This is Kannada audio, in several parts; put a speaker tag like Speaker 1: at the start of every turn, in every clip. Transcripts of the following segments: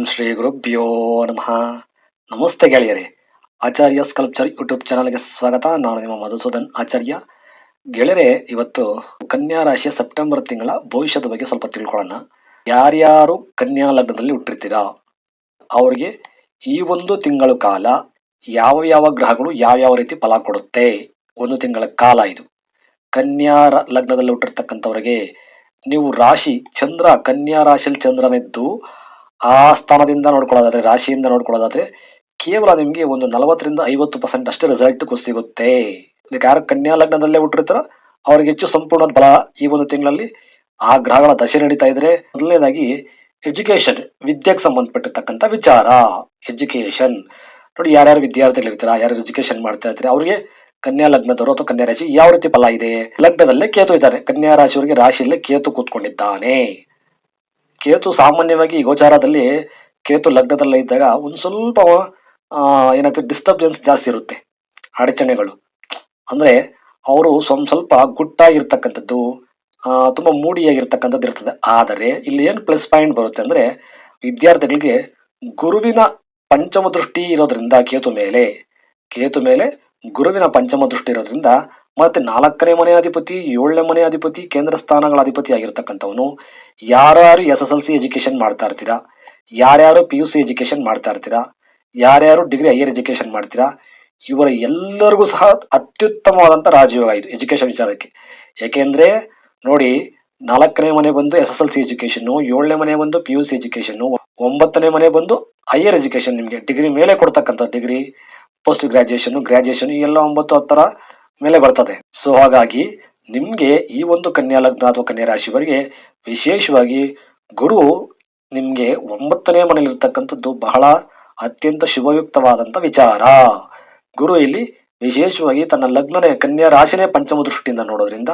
Speaker 1: ಓಂ ಶ್ರೀ ಗುರುಭ್ಯೋ ನಮಃ. ನಮಸ್ತೆ ಗೆಳೆಯರೇ. ಆಚಾರ್ಯ ಸ್ಕಲ್ಪ್ಚರ್ ಯೂಟ್ಯೂಬ್ ಚಾನಲ್ಗೆ ಸ್ವಾಗತ. ನಾನು ನಿಮ್ಮ ಮಧುಸೂದನ್ ಆಚಾರ್ಯ. ಗೆಳೆಯರೇ, ಇವತ್ತು ಕನ್ಯಾ ರಾಶಿಯ ಸೆಪ್ಟೆಂಬರ್ ತಿಂಗಳ ಭವಿಷ್ಯದ ಬಗ್ಗೆ ಸ್ವಲ್ಪ ತಿಳ್ಕೊಳ್ಳೋಣ. ಯಾರ್ಯಾರು ಕನ್ಯಾ ಲಗ್ನದಲ್ಲಿ ಹುಟ್ಟಿರ್ತೀರಾ? ಅವ್ರಿಗೆ ಈ ಒಂದು ತಿಂಗಳ ಕಾಲ ಯಾವ ಯಾವ ಗ್ರಹಗಳು ಯಾವ್ಯಾವ ರೀತಿ ಫಲ ಕೊಡುತ್ತೆ? ಒಂದು ತಿಂಗಳ ಕಾಲ ಇದು. ಕನ್ಯಾ ಲಗ್ನದಲ್ಲಿ ಹುಟ್ಟಿರ್ತಕ್ಕಂಥವ್ರಿಗೆ ನೀವು ರಾಶಿ ಚಂದ್ರ, ಕನ್ಯಾ ರಾಶಿಯಲ್ಲಿ ಚಂದ್ರನಿದ್ದು ಆ ಸ್ಥಾನದಿಂದ ನೋಡ್ಕೊಳ್ಳೋದಾದ್ರೆ, ರಾಶಿಯಿಂದ ನೋಡ್ಕೊಳ್ಳೋದಾದ್ರೆ ಕೇವಲ ನಿಮಗೆ ಒಂದು ನಲವತ್ತರಿಂದ ಐವತ್ತು ಪರ್ಸೆಂಟ್ ಅಷ್ಟೇ ರಿಸಲ್ಟ್ ಸಿಗುತ್ತೆ. ಇದಕ್ಕೆ ಯಾರು ಕನ್ಯಾ ಲಗ್ನದಲ್ಲೇ ಹುಟ್ಟಿರ್ತಾರೋ, ಅವ್ರಿಗೆ ಹೆಚ್ಚು ಸಂಪೂರ್ಣ ಬಲ ಈ ಒಂದು ತಿಂಗಳಲ್ಲಿ ಆ ಗ್ರಹಗಳ ದಶೆ ನಡೀತಾ ಇದ್ರೆ ಮೊದಲನೇದಾಗಿ ಎಜುಕೇಶನ್ ವಿದ್ಯೆಗೆ ಸಂಬಂಧಪಟ್ಟಿರ್ತಕ್ಕಂಥ ವಿಚಾರ. ಎಜುಕೇಶನ್ ನೋಡಿ, ಯಾರ್ಯಾರು ವಿದ್ಯಾರ್ಥಿಗಳಿರ್ತೀರಾ ಯಾರು ಎಜುಕೇಶನ್ ಮಾಡ್ತಾ ಇರ್ತೀರಾ, ಅವ್ರಿಗೆ ಕನ್ಯಾ ಲಗ್ನದವರು ಅಥವಾ ಕನ್ಯಾ ರಾಶಿ ಯಾವ ರೀತಿ ಫಲ ಇದೆ? ಲಗ್ನದಲ್ಲೇ ಕೇತು ಇದ್ದಾರೆ. ಕನ್ಯಾ ರಾಶಿಯವರಿಗೆ ರಾಶಿಯಲ್ಲೇ ಕೇತು ಕೂತ್ಕೊಂಡಿದ್ದಾನೆ. ಕೇತು ಸಾಮಾನ್ಯವಾಗಿ ಗೋಚಾರದಲ್ಲಿ ಕೇತು ಲಗ್ನದಲ್ಲೇ ಇದ್ದಾಗ ಒಂದು ಸ್ವಲ್ಪ ಏನಾಗ್ತದೆ ಡಿಸ್ಟರ್ಬೆನ್ಸ್ ಜಾಸ್ತಿ ಇರುತ್ತೆ, ಅಡಚಣೆಗಳು. ಅಂದ್ರೆ ಅವರು ಸ್ವಲ್ಪ ಸ್ವಲ್ಪ ಗುಟ್ಟಾಗಿರ್ತಕ್ಕಂಥದ್ದು ತುಂಬಾ ಮೂಡಿಯಾಗಿರ್ತಕ್ಕಂಥದ್ದು ಇರ್ತದೆ. ಆದರೆ ಇಲ್ಲಿ ಏನು ಪ್ಲಸ್ ಪಾಯಿಂಟ್ ಬರುತ್ತೆ ಅಂದ್ರೆ ವಿದ್ಯಾರ್ಥಿಗಳಿಗೆ ಗುರುವಿನ ಪಂಚಮ ದೃಷ್ಟಿ ಇರೋದ್ರಿಂದ ಕೇತು ಮೇಲೆ ಕೇತು ಮೇಲೆ ಗುರುವಿನ ಪಂಚಮ ದೃಷ್ಟಿ ಇರೋದ್ರಿಂದ ಮತ್ತೆ ನಾಲ್ಕನೇ ಮನೆ ಅಧಿಪತಿ, ಏಳನೇ ಮನೆ ಅಧಿಪತಿ, ಕೇಂದ್ರ ಸ್ಥಾನಗಳ ಅಧಿಪತಿ ಆಗಿರ್ತಕ್ಕಂಥವನು, ಯಾರ್ಯಾರು S S L C education ಮಾಡ್ತಾ ಇರ್ತೀರಾ, ಯಾರ್ಯಾರು ಪಿ ಯು ಸಿ ಎಜುಕೇಶನ್ ಮಾಡ್ತಾ ಇರ್ತೀರಾ, ಯಾರ್ಯಾರು ಡಿಗ್ರಿ ಹೈಯರ್ ಎಜುಕೇಶನ್ ಮಾಡ್ತೀರಾ, ಇವರ ಎಲ್ಲರಿಗೂ ಸಹ ಅತ್ಯುತ್ತಮವಾದಂಥ ರಾಜಯೋಗ ಇದು ಎಜುಕೇಶನ್ ವಿಚಾರಕ್ಕೆ. ಯಾಕೆಂದ್ರೆ ನೋಡಿ, ನಾಲ್ಕನೇ ಮನೆ ಬಂದು S S L C education ಏಳನೇ ಮನೆ ಬಂದು ಪಿ ಯು ಸಿ ಎಜುಕೇಶನ್ ಒಂಬತ್ತನೇ ಮನೆ ಬಂದು ಹೈಯರ್ ಎಜುಕೇಶನ್ ನಿಮಗೆ ಡಿಗ್ರಿ ಮೇಲೆ ಕೊಡ್ತಕ್ಕಂಥ ಡಿಗ್ರಿ ಪೋಸ್ಟ್ ಗ್ರಾಜುಯೇಷನ್ ಗ್ರಾಜುಯೇಷನ್ ಎಲ್ಲ ಒಂಬತ್ತು ಹತ್ತರ ಮೇಲೆ ಬರ್ತದೆ. ಸೊ, ಹಾಗಾಗಿ ನಿಮ್ಗೆ ಈ ಒಂದು ಕನ್ಯಾ ಲಗ್ನ ಅಥವಾ ಕನ್ಯಾ ರಾಶಿಯವರಿಗೆ ವಿಶೇಷವಾಗಿ ಗುರು ನಿಮ್ಗೆ ಒಂಬತ್ತನೇ ಮನೆಯಲ್ಲಿರ್ತಕ್ಕಂಥದ್ದು ಬಹಳ ಅತ್ಯಂತ ಶುಭಯುಕ್ತವಾದಂತ ವಿಚಾರ. ಗುರು ಇಲ್ಲಿ ವಿಶೇಷವಾಗಿ ತನ್ನ ಲಗ್ನನೇ, ಕನ್ಯಾ ರಾಶಿನೇ ಪಂಚಮ ದೃಷ್ಟಿಯಿಂದ ನೋಡೋದ್ರಿಂದ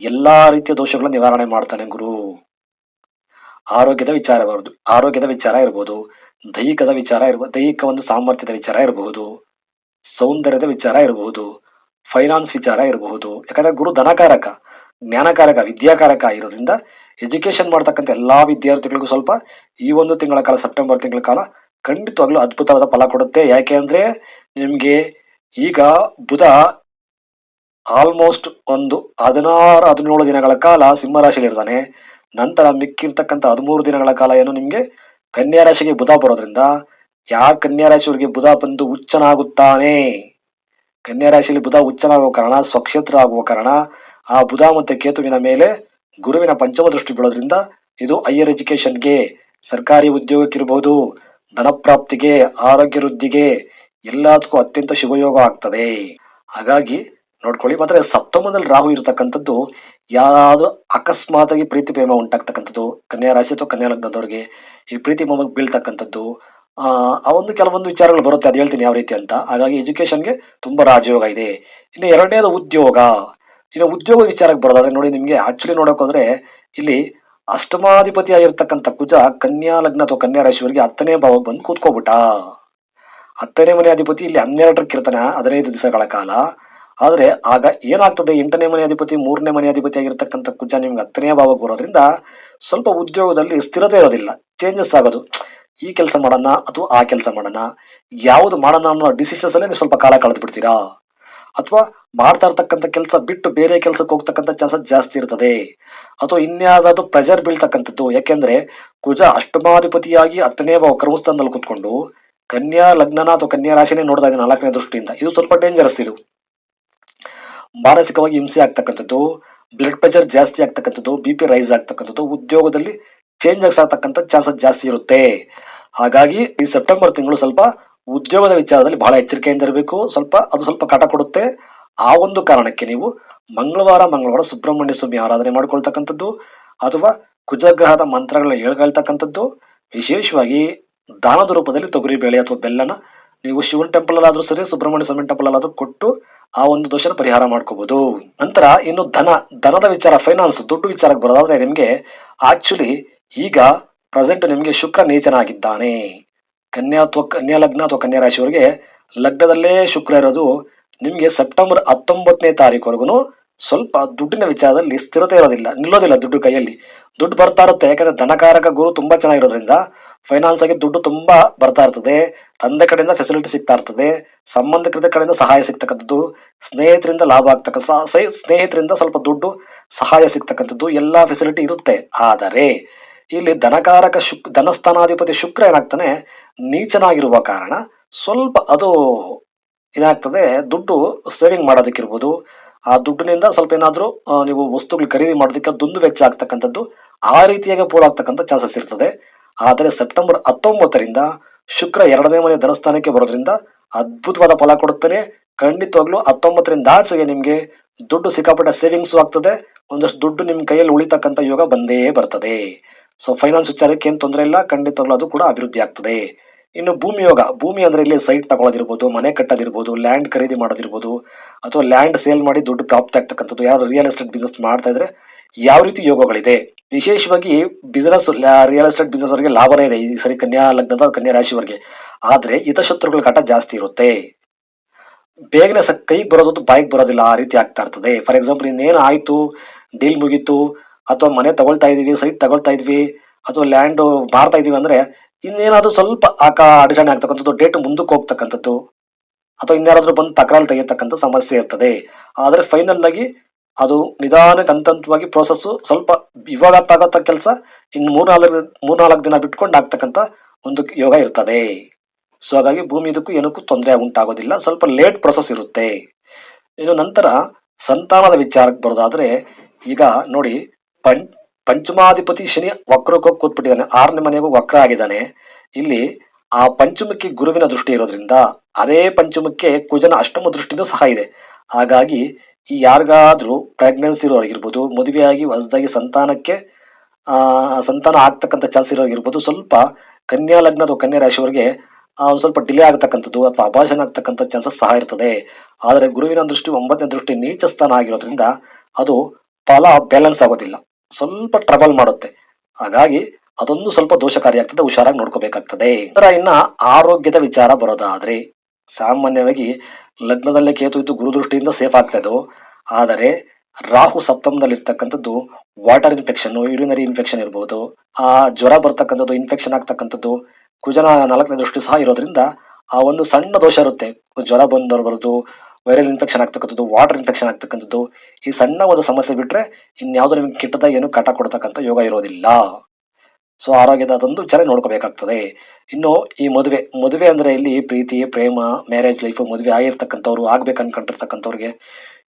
Speaker 1: ಎಲ್ಲಾ ರೀತಿಯ ದೋಷಗಳ ನಿವಾರಣೆ ಮಾಡ್ತಾನೆ ಗುರು. ಆರೋಗ್ಯದ ವಿಚಾರ ಬರುದು ಆರೋಗ್ಯದ ವಿಚಾರ ಇರಬಹುದು ದೈಹಿಕದ ವಿಚಾರ ಇರಬಹುದು ದೈಹಿಕ ಒಂದು ಸಾಮರ್ಥ್ಯದ ವಿಚಾರ ಇರಬಹುದು, ಸೌಂದರ್ಯದ ವಿಚಾರ ಇರಬಹುದು ಫೈನಾನ್ಸ್ ವಿಚಾರ ಇರಬಹುದು. ಯಾಕಂದ್ರೆ ಗುರು ಧನಕಾರಕ, ಜ್ಞಾನಕಾರಕ, ವಿದ್ಯಾಕಾರಕ ಇರೋದ್ರಿಂದ ಎಜುಕೇಶನ್ ಮಾಡ್ತಕ್ಕಂಥ ಎಲ್ಲಾ ವಿದ್ಯಾರ್ಥಿಗಳಿಗೂ ಸ್ವಲ್ಪ ಈ ಒಂದು ತಿಂಗಳ ಕಾಲ ಸೆಪ್ಟೆಂಬರ್ ತಿಂಗಳ ಕಾಲ ಖಂಡಿತವಾಗ್ಲೂ ಅದ್ಭುತವಾದ ಫಲ ಕೊಡುತ್ತೆ. ಯಾಕೆ ಅಂದ್ರೆ ನಿಮ್ಗೆ ಈಗ ಬುಧ ಆಲ್ಮೋಸ್ಟ್ ಒಂದು ಹದಿನಾರು, ಹದಿನೇಳು ದಿನಗಳ ಕಾಲ ಸಿಂಹ ರಾಶಿಯಲ್ಲಿ ಇರ್ತಾನೆ ನಂತರ ಮಿಕ್ಕಿರ್ತಕ್ಕಂಥ ಹದಿಮೂರು ದಿನಗಳ ಕಾಲ ಏನು ನಿಮ್ಗೆ ಕನ್ಯಾ ರಾಶಿಗೆ ಬುಧ ಬರೋದ್ರಿಂದ ಯಾ ಕನ್ಯಾ ರಾಶಿಯವರಿಗೆ ಬುಧ ಬಂದು ಉಚ್ಚನಾಗುತ್ತಾನೆ ಕನ್ಯಾ ರಾಶಿಯಲ್ಲಿ ಬುಧ ಉಚ್ಚನಾಗುವ ಕಾರಣ ಸ್ವಕ್ಷೇತ್ರ ಆಗುವ ಕಾರಣ, ಆ ಬುಧ ಮತ್ತು ಕೇತುವಿನ ಮೇಲೆ ಗುರುವಿನ ಪಂಚಮ ದೃಷ್ಟಿ ಬೀಳೋದ್ರಿಂದ ಇದು ಹೈಯರ್ ಎಜುಕೇಷನ್ಗೆ ಸರ್ಕಾರಿ ಉದ್ಯೋಗಕ್ಕಿರಬಹುದು ಧನಪ್ರಾಪ್ತಿಗೆ, ಆರೋಗ್ಯ ವೃದ್ಧಿಗೆ ಎಲ್ಲದಕ್ಕೂ ಅತ್ಯಂತ ಶುಭಯೋಗ ಆಗ್ತದೆ. ಹಾಗಾಗಿ ನೋಡ್ಕೊಳ್ಳಿ, ಮಾತ್ರ ಸಪ್ತಮದಲ್ಲಿ ರಾಹು ಇರತಕ್ಕಂಥದ್ದು ಯಾವುದು ಅಕಸ್ಮಾತಾಗಿ ಪ್ರೀತಿ ಪ್ರೇಮ ಉಂಟಾಗ್ತಕ್ಕಂಥದ್ದು, ಕನ್ಯಾ ರಾಶಿ ಅಥವಾ ಕನ್ಯಾ ಲಗ್ನದವ್ರಿಗೆ ಈ ಪ್ರೀತಿ ಪ್ರೇಮಕ್ಕೆ ಬೀಳ್ತಕ್ಕಂಥದ್ದು ಆ ಒಂದು ಕೆಲವೊಂದು ವಿಚಾರಗಳು ಬರುತ್ತೆ, ಅದು ಹೇಳ್ತೀನಿ ಯಾವ ರೀತಿ ಅಂತ. ಹಾಗಾಗಿ ಎಜುಕೇಶನ್ಗೆ ತುಂಬಾ ರಾಜಯೋಗ ಇದೆ. ಇನ್ನು ಎರಡನೇದು ಉದ್ಯೋಗ. ಇನ್ನು ಉದ್ಯೋಗ ವಿಚಾರಕ್ಕೆ ಬರೋದಾದ್ರೆ ನೋಡಿ, ನಿಮ್ಗೆ ಆಕ್ಚುಲಿ ನೋಡಕ್ ಹೋದ್ರೆ ಇಲ್ಲಿ ಅಷ್ಟಮಾಧಿಪತಿ ಆಗಿರ್ತಕ್ಕಂಥ ಕುಜ ಕನ್ಯಾ ಲಗ್ನ ಅಥವಾ ಕನ್ಯಾ ರಾಶಿಯವರಿಗೆ ಹತ್ತನೇ ಭಾವಕ್ಕೆ ಬಂದು ಕೂತ್ಕೋಬಿಟ್ಟ. ಹತ್ತನೇ ಮನೆ ಅಧಿಪತಿ ಇಲ್ಲಿ ಹನ್ನೆರಡಕ್ಕೆ ಇರ್ತಾನೆ ಹದಿನೈದು ದಿವಸಗಳ ಕಾಲ. ಆದರೆ ಆಗ ಏನಾಗ್ತದೆ? ಎಂಟನೇ ಮನೆ ಅಧಿಪತಿ, ಮೂರನೇ ಮನೆ ಅಧಿಪತಿ ಆಗಿರ್ತಕ್ಕಂಥ ಕುಜ ನಿಮ್ಗೆ ಹತ್ತನೇ ಭಾವಕ್ಕೆ ಬರೋದ್ರಿಂದ ಸ್ವಲ್ಪ ಉದ್ಯೋಗದಲ್ಲಿ ಸ್ಥಿರತೆ ಇರೋದಿಲ್ಲ. ಚೇಂಜಸ್ ಆಗೋದು. ಈ ಕೆಲಸ ಮಾಡೋಣ ಅಥವಾ ಆ ಕೆಲಸ ಮಾಡೋಣ? ಯಾವುದು ಮಾಡೋಣ ಅನ್ನೋ ಡಿಸಿಷನ್ಸ್ ಅಲ್ಲೇ ನೀವು ಸ್ವಲ್ಪ ಕಾಲ ಕಳೆದು ಬಿಡ್ತೀರಾ? ಅಥವಾ ಮಾಡ್ತಾ ಇರ್ತಕ್ಕಂಥ ಕೆಲಸ ಬಿಟ್ಟು ಬೇರೆ ಕೆಲಸಕ್ಕೆ ಹೋಗ್ತಕ್ಕಂಥ ಚಾನ್ಸಸ್ ಜಾಸ್ತಿ ಇರ್ತದೆ. ಅಥವಾ ಇನ್ಯಾವುದಾದ್ರು ಪ್ರೆಷರ್ ಬೀಳ್ತಕ್ಕಂಥದ್ದು, ಯಾಕೆಂದ್ರೆ ಕುಜ ಅಷ್ಟಮಾಧಿಪತಿಯಾಗಿ ಹತ್ತನೇ ಭಾವ ಕುತ್ಕೊಂಡು ಕನ್ಯಾ ಲಗ್ನನ ಅಥವಾ ಕನ್ಯಾ ರಾಶಿನೇ ನೋಡ್ತಾ ಇದ್ದೀನಿ ನಾಲ್ಕನೇ ದೃಷ್ಟಿಯಿಂದ. ಇದು ಸ್ವಲ್ಪ ಡೇಂಜರಸ್ ಇದು. ಮಾನಸಿಕವಾಗಿ ಹಿಂಸೆ ಆಗ್ತಕ್ಕಂಥದ್ದು ಬ್ಲಡ್ ಪ್ರೆಷರ್ ಜಾಸ್ತಿ ಆಗ್ತಕ್ಕಂಥದ್ದು ಬಿ ಪಿ ರೈಸ್ ಆಗ್ತಕ್ಕಂಥದ್ದು, ಉದ್ಯೋಗದಲ್ಲಿ ಚೇಂಜಸ್ ಆಗ್ತಕ್ಕಂಥ ಚಾನ್ಸಸ್ ಜಾಸ್ತಿ ಇರುತ್ತೆ. ಹಾಗಾಗಿ ಈ ಸೆಪ್ಟೆಂಬರ್ ತಿಂಗಳು ಸ್ವಲ್ಪ ಉದ್ಯೋಗದ ವಿಚಾರದಲ್ಲಿ ಬಹಳ ಎಚ್ಚರಿಕೆಯಿಂದ ಇರಬೇಕು. ಸ್ವಲ್ಪ ಅದು ಸ್ವಲ್ಪ ಕಾಟ ಕೊಡುತ್ತೆ. ಆ ಒಂದು ಕಾರಣಕ್ಕೆ ನೀವು ಮಂಗಳವಾರ ಮಂಗಳವಾರ ಸುಬ್ರಹ್ಮಣ್ಯ ಸ್ವಾಮಿ ಆರಾಧನೆ ಮಾಡ್ಕೊಳ್ತಕ್ಕಂಥದ್ದು ಅಥವಾ ಕುಜಗ್ರಹದ ಮಂತ್ರಗಳನ್ನ ಹೇಳ್ಕೊಳ್ತಕ್ಕಂಥದ್ದು. ವಿಶೇಷವಾಗಿ ದಾನದ ರೂಪದಲ್ಲಿ ತೊಗರಿ ಬೇಳೆ ಅಥವಾ ಬೆಲ್ಲನ ನೀವು ಶಿವನ್ ಟೆಂಪಲ್ ಅಲ್ಲಾದ್ರೂ ಸರಿ, ಸುಬ್ರಹ್ಮಣ್ಯ ಸ್ವಾಮಿ ಟೆಂಪಲ್ ಅಲ್ಲಾದ್ರೂ ಕೊಟ್ಟು ಆ ಒಂದು ದೋಷನ ಪರಿಹಾರ ಮಾಡ್ಕೋಬಹುದು ನಂತರ ಇನ್ನು ಧನ, ಧನದ ವಿಚಾರ ಫೈನಾನ್ಸ್ ದುಡ್ಡು ವಿಚಾರಕ್ಕೆ ಬರೋದಾದ್ರೆ ನಿಮ್ಗೆ ಆಕ್ಚುಲಿ ಈಗ ಪ್ರೆಸೆಂಟ್ ನಿಮ್ಗೆ ಶುಕ್ರ ನೀಚನಾಗಿದ್ದಾನೆ ಕನ್ಯಾ ಅಥವಾ ಕನ್ಯಾ ಲಗ್ನ ಅಥವಾ ಕನ್ಯಾ ರಾಶಿಯವರಿಗೆ ಲಗ್ನದಲ್ಲೇ ಶುಕ್ರ ಇರೋದು ನಿಮಗೆ ಸೆಪ್ಟೆಂಬರ್ ಹತ್ತೊಂಬತ್ತನೇ ತಾರೀಕುವರೆಗೂ ಸ್ವಲ್ಪ ದುಡ್ಡಿನ ವಿಚಾರದಲ್ಲಿ ಸ್ಥಿರತೆ ಇರೋದಿಲ್ಲ, ನಿಲ್ಲೋದಿಲ್ಲ ದುಡ್ಡು ಕೈಯಲ್ಲಿ. ದುಡ್ಡು ಬರ್ತಾ ಇರುತ್ತೆ, ಯಾಕಂದ್ರೆ ಧನಕಾರಕ ಗುರು ತುಂಬಾ ಚೆನ್ನಾಗಿರೋದ್ರಿಂದ ಫೈನಾನ್ಸ್ ಆಗಿ ದುಡ್ಡು ತುಂಬಾ ಬರ್ತಾ ಇರ್ತದೆ. ತಂದೆ ಕಡೆಯಿಂದ ಫೆಸಿಲಿಟಿ ಸಿಗ್ತಾ ಇರ್ತದೆ. ಸಂಬಂಧಿಕರ ಕಡೆಯಿಂದ ಸಹಾಯ ಸಿಗ್ತಕ್ಕಂಥದ್ದು. ಸ್ನೇಹಿತರಿಂದ ಲಾಭ ಆಗ್ತಕ್ಕ ಸ್ನೇಹಿತರಿಂದ ಸ್ವಲ್ಪ ದುಡ್ಡು ಸಹಾಯ ಸಿಗ್ತಕ್ಕಂಥದ್ದು, ಎಲ್ಲಾ ಫೆಸಿಲಿಟಿ ಇರುತ್ತೆ. ಆದರೆ ಇಲ್ಲಿ ಧನಕಾರಕ ಶುಕ್, ಧನಸ್ಥಾನಾಧಿಪತಿ ಶುಕ್ರ ಏನಾಗ್ತಾನೆ? ನೀಚನಾಗಿರುವ ಕಾರಣ ಸ್ವಲ್ಪ ಅದು ಏನಾಗ್ತದೆ ದುಡ್ಡು ಸೇವಿಂಗ್ ಮಾಡೋದಕ್ಕಿರ್ಬೋದು. ಆ ದುಡ್ಡಿನಿಂದ ಸ್ವಲ್ಪ ಏನಾದರೂ ನೀವು ವಸ್ತುಗಳು ಖರೀದಿ ಮಾಡೋದಕ್ಕೆ ದುಂದು ವೆಚ್ಚ ಆಗ್ತಕ್ಕಂಥದ್ದು ಆ ರೀತಿಯಾಗಿ ಪೋಲಾಗ್ತಕ್ಕಂಥ ಚಾನ್ಸಸ್ ಇರ್ತದೆ. ಆದರೆ ಸೆಪ್ಟೆಂಬರ್ ಹತ್ತೊಂಬತ್ತರಿಂದ ಶುಕ್ರ ಎರಡನೇ ಮನೆ ಧನಸ್ಥಾನಕ್ಕೆ ಬರೋದ್ರಿಂದ ಅದ್ಭುತವಾದ ಫಲ ಕೊಡುತ್ತಾನೆ. ಖಂಡಿತವಾಗ್ಲೂ ಹತ್ತೊಂಬತ್ತರಿಂದ ಆಚೆಗೆ ನಿಮಗೆ ದುಡ್ಡು ಸಿಕ್ಕಾಪಟ್ಟೆ ಸೇವಿಂಗ್ಸು ಆಗ್ತದೆ. ಒಂದಷ್ಟು ದುಡ್ಡು ನಿಮ್ಮ ಕೈಯಲ್ಲಿ ಉಳಿತಕ್ಕಂಥ ಯೋಗ ಬಂದೇ ಬರ್ತದೆ. ಸೊ ಫೈನಾನ್ಸ್ ವಿಚಾರಕ್ಕೆ ಏನು ತೊಂದರೆ ಇಲ್ಲ, ಖಂಡಿತವಾಗ್ಲೂ ಅದು ಕೂಡ ಅಭಿವೃದ್ಧಿ ಆಗ್ತದೆ. ಇನ್ನು ಭೂಮಿ ಯೋಗ, ಭೂಮಿ ಅಂದ್ರೆ ಇಲ್ಲಿ ಸೈಟ್ ತಗೊಳ್ಳೋದಿರ್ಬೋದು ಮನೆ ಕಟ್ಟೋದಿರ್ಬೋದು ಲ್ಯಾಂಡ್ ಖರೀದಿ ಮಾಡೋದಿರ್ಬೋದು, ಅಥವಾ ಲ್ಯಾಂಡ್ ಸೇಲ್ ಮಾಡಿ ದುಡ್ಡು ಪ್ರಾಪ್ತಿ ಆಗ್ತಕ್ಕಂಥದ್ದು ಯಾರು ರಿಯಲ್ ಎಸ್ಟೇಟ್ ಬಿಸ್ನೆಸ್ ಮಾಡ್ತಾ ಇದ್ರೆ ಯಾವ ರೀತಿ ಯೋಗಗಳಿದೆ? ವಿಶೇಷವಾಗಿ ಬಿಸ್ನೆಸ್ ರಿಯಲ್ ಎಸ್ಟೇಟ್ ಬಿಸ್ನೆಸ್ ಅವರಿಗೆ ಲಾಭನೇ ಇದೆ, ಈ ಸರಿ ಕನ್ಯಾ ಲಗ್ನದ ಕನ್ಯಾ ರಾಶಿಯವರಿಗೆ ಆದ್ರೆ ಹಿತಶತ್ರುಗಳ ಕಾಟ ಜಾಸ್ತಿ ಇರುತ್ತೆ. ಬೇಗನೆ ಸ, ಕೈಗೆ ಬರೋದು ಬಾಯಿಗೆ ಬರೋದಿಲ್ಲ, ಆ ರೀತಿ ಆಗ್ತಾ ಇರ್ತದೆ. ಫಾರ್ ಎಕ್ಸಾಂಪಲ್ ಇನ್ನೇನು ಆಯ್ತು ಡೀಲ್ ಮುಗೀತು ಅಥವಾ ಮನೆ ತಗೊಳ್ತಾ ಇದೀವಿ ಸೈಟ್ ತಗೊಳ್ತಾ ಇದ್ವಿ, ಅಥವಾ ಲ್ಯಾಂಡ್ ಮಾರ್ತಾ ಇದೀವಿ ಅಂದ್ರೆ ಇನ್ನೇನಾದ್ರೂ ಸ್ವಲ್ಪ ಆಕ ಅಡಚಣೆ ಆಗ್ತಕ್ಕಂಥದ್ದು ಡೇಟ್ ಮುಂದಕ್ಕೆ ಹೋಗ್ತಕ್ಕಂಥದ್ದು, ಅಥವಾ ಇನ್ಯಾರಾದ್ರೂ ಬಂದು ತಕರಾರು ತೆಗೆಯತಕ್ಕಂಥ ಸಮಸ್ಯೆ ಇರ್ತದೆ. ಆದರೆ ಫೈನಲ್ ಆಗಿ ಅದು ನಿಧಾನಕ್ಕೆ ಹಂತ ಹಂತವಾಗಿ ಪ್ರೋಸೆಸ್ ಸ್ವಲ್ಪ ಇವಾಗ ತಗೋತ ಕೆಲಸ, ಇನ್ನು ಮೂರ್ನಾಲ್ಕು ಮೂರ್ನಾಲ್ಕು ದಿನ ಬಿಟ್ಕೊಂಡು ಆಗ್ತಕ್ಕಂಥ ಒಂದು ಯೋಗ ಇರ್ತದೆ. ಸೊ ಹಾಗಾಗಿ ಭೂಮಿ ಇದಕ್ಕೂ ಏನಕ್ಕೂ ತೊಂದರೆ ಉಂಟಾಗೋದಿಲ್ಲ, ಸ್ವಲ್ಪ ಲೇಟ್ ಪ್ರೊಸೆಸ್ ಇರುತ್ತೆ. ಇನ್ನು ನಂತರ ಸಂತಾನದ ವಿಚಾರಕ್ಕೆ ಬರೋದಾದ್ರೆ, ಈಗ ನೋಡಿ ಪಂ, ಪಂಚಮಾಧಿಪತಿ ಶನಿ ವಕ್ರಕ್ಕೆ ಕೂತ್ಬಿಟ್ಟಿದ್ದಾನೆ. ಆರನೇ ಮನೆಗೂ ವಕ್ರ ಆಗಿದ್ದಾನೆ. ಇಲ್ಲಿ ಆ ಪಂಚಮಕ್ಕೆ ಗುರುವಿನ ದೃಷ್ಟಿ ಇರೋದ್ರಿಂದ ಅದೇ ಪಂಚಮಕ್ಕೆ ಕುಜನ ಅಷ್ಟಮ ದೃಷ್ಟಿನೂ ಸಹ ಇದೆ. ಹಾಗಾಗಿ ಈ ಯಾರಿಗಾದ್ರೂ ಪ್ರೆಗ್ನೆನ್ಸಿ ಇರೋರಿಗಿರ್ಬೋದು, ಮದುವೆಯಾಗಿ ಹೊಸದಾಗಿ ಸಂತಾನಕ್ಕೆ ಸಂತಾನ ಆಗ್ತಕ್ಕಂಥ ಚಾನ್ಸ್ ಇರೋರಾಗಿರ್ಬೋದು, ಸ್ವಲ್ಪ ಕನ್ಯಾ ಲಗ್ನ ಅಥವಾ ಕನ್ಯಾ ರಾಶಿಯವರಿಗೆ ಒಂದ್ ಸ್ವಲ್ಪ ಡಿಲೇ ಆಗ್ತಕ್ಕಂಥದ್ದು ಅಥವಾ ಅಭಾಷಣ ಆಗ್ತಕ್ಕಂಥ ಚಾನ್ಸಸ್ ಸಹ ಇರ್ತದೆ. ಆದರೆ ಗುರುವಿನ ದೃಷ್ಟಿ, ಒಂಬತ್ತನೇ ದೃಷ್ಟಿ ನೀಚ ಸ್ಥಾನ ಆಗಿರೋದ್ರಿಂದ ಅದು ಫಲ ಬ್ಯಾಲೆನ್ಸ್ ಆಗೋದಿಲ್ಲ. ಸ್ವಲ್ಪ ಟ್ರಬಲ್ ಮಾಡುತ್ತೆ. ಹಾಗಾಗಿ ಅದೊಂದು ಸ್ವಲ್ಪ ದೋಷಕಾರಿ ಆಗ್ತದೆ ಹುಷಾರಾಗಿ ನೋಡ್ಕೋಬೇಕಾಗ್ತದೆ. ನಂತರ ಇನ್ನ ಆರೋಗ್ಯದ ವಿಚಾರ ಬರೋದಾದ್ರೆ, ಸಾಮಾನ್ಯವಾಗಿ ಲಗ್ನದಲ್ಲೇ ಕೇತು ಇದ್ದು ಗುರು ದೃಷ್ಟಿಯಿಂದ ಸೇಫ್ ಆಗ್ತದೆ ಆದರೆ ರಾಹು ಸಪ್ತಮದಲ್ಲಿ ಇರ್ತಕ್ಕಂಥದ್ದು ವಾಟರ್ ಇನ್ಫೆಕ್ಷನ್ ಯೂರಿನರಿ ಇನ್ಫೆಕ್ಷನ್ ಇರ್ಬೋದು, ಆ ಜ್ವರ ಬರ್ತಕ್ಕಂಥದ್ದು ಇನ್ಫೆಕ್ಷನ್ ಆಗ್ತಕ್ಕಂಥದ್ದು, ಕುಜನ ನಾಲ್ಕನೇ ದೃಷ್ಟಿ ಸಹ ಇರೋದ್ರಿಂದ ಆ ಒಂದು ಸಣ್ಣ ದೋಷ ಇರುತ್ತೆ. ಜ್ವರ ಬಂದವರು ಬರೋದು ವೈರಲ್ ಇನ್ಫೆಕ್ಷನ್ ಆಗ್ತಕ್ಕಂಥದ್ದು ವಾಟರ್ ಇನ್ಫೆಕ್ಷನ್ ಆಗ್ತಕ್ಕಂಥದ್ದು, ಈ ಸಣ್ಣ ಒಂದು ಸಮಸ್ಯೆ ಬಿಟ್ಟರೆ ಇನ್ಯಾವುದೋ ನಿಮ್ಗೆ ಕೆಟ್ಟದಾಗ ಏನು ಕಟ ಕೊಡ್ತಕ್ಕಂಥ ಯೋಗ ಇರೋದಿಲ್ಲ. ಸೊ ಆರೋಗ್ಯದ ಅದೊಂದು ವಿಚಾರ ನೋಡ್ಕೋಬೇಕಾಗ್ತದೆ. ಇನ್ನು ಈ ಮದುವೆ ಮದುವೆ ಅಂದ್ರೆ ಇಲ್ಲಿ ಪ್ರೀತಿ, ಪ್ರೇಮ ಮ್ಯಾರೇಜ್ ಲೈಫ್ ಮದುವೆ ಆಗಿರ್ತಕ್ಕಂಥವ್ರು ಆಗ್ಬೇಕು ಅನ್ಕೊಂಡಿರ್ತಕ್ಕಂಥವ್ರಿಗೆ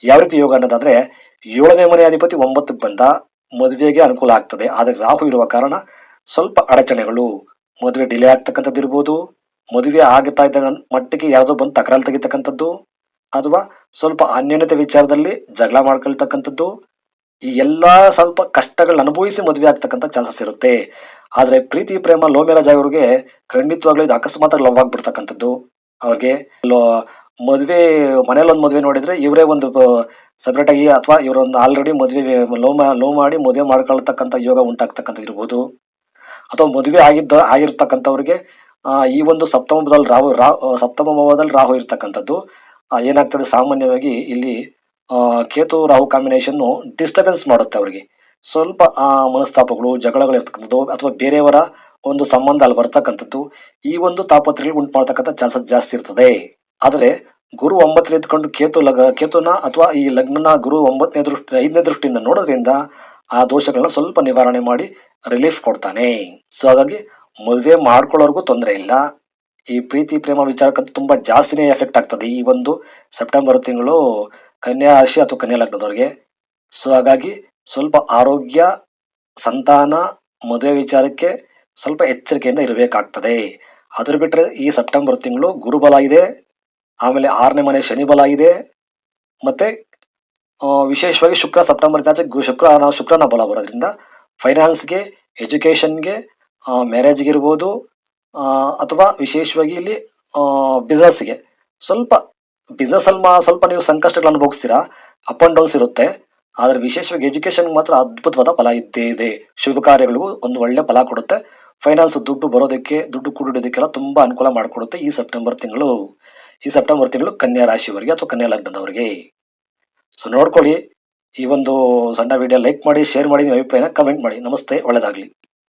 Speaker 1: ಯಾವ ರೀತಿ ಯೋಗ ಅನ್ನೋದಾದ್ರೆ ಏಳನೇ ಮನೆ ಅಧಿಪತಿ ಒಂಬತ್ತಕ್ಕೆ ಬಂದ ಮದುವೆಗೆ ಅನುಕೂಲ ಆಗ್ತದೆ. ಆದರೆ ರಾಹು ಇರುವ ಕಾರಣ ಸ್ವಲ್ಪ ಅಡಚಣೆಗಳು. ಮದುವೆ ಡಿಲೇ ಆಗ್ತಕ್ಕಂಥದ್ದು ಇರ್ಬೋದು ಮದುವೆ ಆಗ್ತಾ ಇದ್ದ ಮಟ್ಟಿಗೆ ಯಾವುದೋ ಬಂದು ತಕರಾರು ತೆಗಿತಕ್ಕಂಥದ್ದು. ಅಥವಾ ಸ್ವಲ್ಪ ಅನ್ಯೋನ್ಯತೆ ವಿಚಾರದಲ್ಲಿ ಜಗಳ ಮಾಡ್ಕೊಳ್ತಕ್ಕಂಥದ್ದು, ಈ ಎಲ್ಲ ಸ್ವಲ್ಪ ಕಷ್ಟಗಳನ್ನ ಅನುಭವಿಸಿ ಮದುವೆ ಆಗ್ತಕ್ಕಂಥ ಚಾನ್ಸಸ್ ಇರುತ್ತೆ. ಆದರೆ ಪ್ರೀತಿ, ಪ್ರೇಮ ಲೋ ಆಗೋರಿಗೆ ಖಂಡಿತವಾಗ್ಲೂ ಇದು ಅಕಸ್ಮಾತ್ ಲವ್ ಆಗ್ಬಿಡ್ತಕ್ಕಂಥದ್ದು. ಅವ್ರಿಗೆ ಮದುವೆ ಮನೇಲೊಂದು ಮದುವೆ ನೋಡಿದ್ರೆ ಇವರೇ ಒಂದು ಸೆಪರೇಟ್ ಆಗಿ ಅಥವಾ ಇವರೊಂದು ಆಲ್ರೆಡಿ ಮದುವೆ, ಲೋ ಲೋ ಮಾಡಿ ಮದುವೆ ಮಾಡ್ಕೊಳ್ತಕ್ಕಂಥ ಯೋಗ ಉಂಟಾಗ್ತಕ್ಕಂಥದ್ದು ಇರ್ಬೋದು. ಅಥವಾ ಮದುವೆ ಆಗಿದ್ದ, ಆಗಿರ್ತಕ್ಕಂಥವ್ರಿಗೆ ಈ ಒಂದು ಸಪ್ತಮದಲ್ಲಿ ರಾಹು, ರಾ ಸಪ್ತಮ ಭಾವದಲ್ಲಿ ರಾಹು ಇರ್ತಕ್ಕಂಥದ್ದು. ಏನಾಗ್ತದೆ? ಸಾಮಾನ್ಯವಾಗಿ ಇಲ್ಲಿ ಕೇತು ರಾಹು ಕಾಂಬಿನೇಷನ್ ಡಿಸ್ಟರ್ಬೆನ್ಸ್ ಮಾಡುತ್ತೆ ಅವರಿಗೆ. ಸ್ವಲ್ಪ, ಆ, ಮನಸ್ತಾಪಗಳು, ಜಗಳಗಳು ಇರ್ತಕ್ಕಂಥದ್ದು, ಅಥವಾ ಬೇರೆಯವರ ಒಂದು ಸಂಬಂಧ ಅಲ್ಲಿ ಬರ್ತಕ್ಕಂಥದ್ದು, ಈ ಒಂದು ತಾಪತ್ರಗಳು ಉಂಟು ಮಾಡ್ತಕ್ಕಂಥ ಚಾನ್ಸಸ್ ಜಾಸ್ತಿ ಇರ್ತದೆ. ಆದರೆ, ಗುರು ಒಂಬತ್ತನೇ ಇದ್ಕೊಂಡು ಕೇತು ಲಗ, ಕೇತುನ ಅಥವಾ ಈ ಲಗ್ನನ ಗುರು ಒಂಬತ್ತನೇ ದೃಷ್ಟಿ ಐದನೇ ದೃಷ್ಟಿಯಿಂದ ನೋಡೋದ್ರಿಂದ ಆ ದೋಷಗಳನ್ನ ಸ್ವಲ್ಪ ನಿವಾರಣೆ ಮಾಡಿ ರಿಲೀಫ್ ಕೊಡ್ತಾನೆ. ಸೊ ಹಾಗಾಗಿ ಮದುವೆ ಮಾಡ್ಕೊಳ್ಳೋರ್ಗೂ ತೊಂದರೆ ಇಲ್ಲ. ಈ ಪ್ರೀತಿ ಪ್ರೇಮ ವಿಚಾರಕ್ಕಂತೂ ತುಂಬಾ ಜಾಸ್ತಿನೇ ಎಫೆಕ್ಟ್ ಆಗ್ತದೆ ಈ ಒಂದು ಸೆಪ್ಟೆಂಬರ್ ತಿಂಗಳು ಕನ್ಯಾ ರಾಶಿ ಅಥವಾ ಕನ್ಯಾ ಲಗ್ನದವ್ರಿಗೆ. ಸೊ ಹಾಗಾಗಿ ಸ್ವಲ್ಪ ಆರೋಗ್ಯ ಸಂತಾನ ಮದುವೆ ವಿಚಾರಕ್ಕೆ ಸ್ವಲ್ಪ ಎಚ್ಚರಿಕೆಯಿಂದ ಇರಬೇಕಾಗ್ತದೆ. ಅದ್ರ ಬಿಟ್ರೆ ಈ ಸೆಪ್ಟೆಂಬರ್ ತಿಂಗಳು ಗುರುಬಲ ಇದೆ ಆಮೇಲೆ ಆರನೇ ಮನೆ ಶನಿ ಬಲ ಇದೆ ಮತ್ತೆ ವಿಶೇಷವಾಗಿ ಶುಕ್ರ ಸೆಪ್ಟೆಂಬರ್ ದಿನಾಚೆ ಶುಕ್ರ ನಾವು ಶುಕ್ರನ ಬಲ ಬರೋದ್ರಿಂದ ಫೈನಾನ್ಸ್ಗೆ ಎಜುಕೇಷನ್ಗೆ ಮ್ಯಾರೇಜ್ಗೆ ಇರ್ಬೋದು ಆ, ಅಥವಾ ವಿಶೇಷವಾಗಿ ಇಲ್ಲಿ ಬಿಸ್ನೆಸ್ಗೆ ಸ್ವಲ್ಪ ಬಿಸ್ನೆಸ್ ಅಲ್ಲಿ ಸ್ವಲ್ಪ ನೀವು ಸಂಕಷ್ಟಗಳು ಅನುಭವಿಸ್ತೀರಾ? ಅಪ್ ಅಂಡ್ ಡೌನ್ಸ್ ಇರುತ್ತೆ. ಆದರೆ ವಿಶೇಷವಾಗಿ ಎಜುಕೇಶನ್ ಮಾತ್ರ ಅದ್ಭುತವಾದ ಫಲ ಇದ್ದೇ ಇದೆ. ಶುಭ ಕಾರ್ಯಗಳಿಗೂ ಒಂದು ಒಳ್ಳೆ ಫಲ ಕೊಡುತ್ತೆ. ಫೈನಾನ್ಸ್ ದುಡ್ಡು ಬರೋದಕ್ಕೆ, ದುಡ್ಡು ಕೂಡಿಡೋದಕ್ಕೆಲ್ಲ ತುಂಬಾ ಅನುಕೂಲ ಮಾಡಿಕೊಡುತ್ತೆ ಈ ಸೆಪ್ಟೆಂಬರ್ ತಿಂಗಳು. ಈ ಸೆಪ್ಟೆಂಬರ್ ತಿಂಗಳು ಕನ್ಯಾ ರಾಶಿಯವರಿಗೆ ಅಥವಾ ಕನ್ಯಾ ಲಗ್ನದವರಿಗೆ. ಸೊ ನೋಡ್ಕೊಳ್ಳಿ. ಈ ಒಂದು ಸಣ್ಣ ವಿಡಿಯೋ ಲೈಕ್ ಮಾಡಿ ಶೇರ್ ಮಾಡಿ, ನಿಮ್ಮ ಅಭಿಪ್ರಾಯನ ಕಮೆಂಟ್ ಮಾಡಿ. ನಮಸ್ತೆ, ಒಳ್ಳೆದಾಗ್ಲಿ.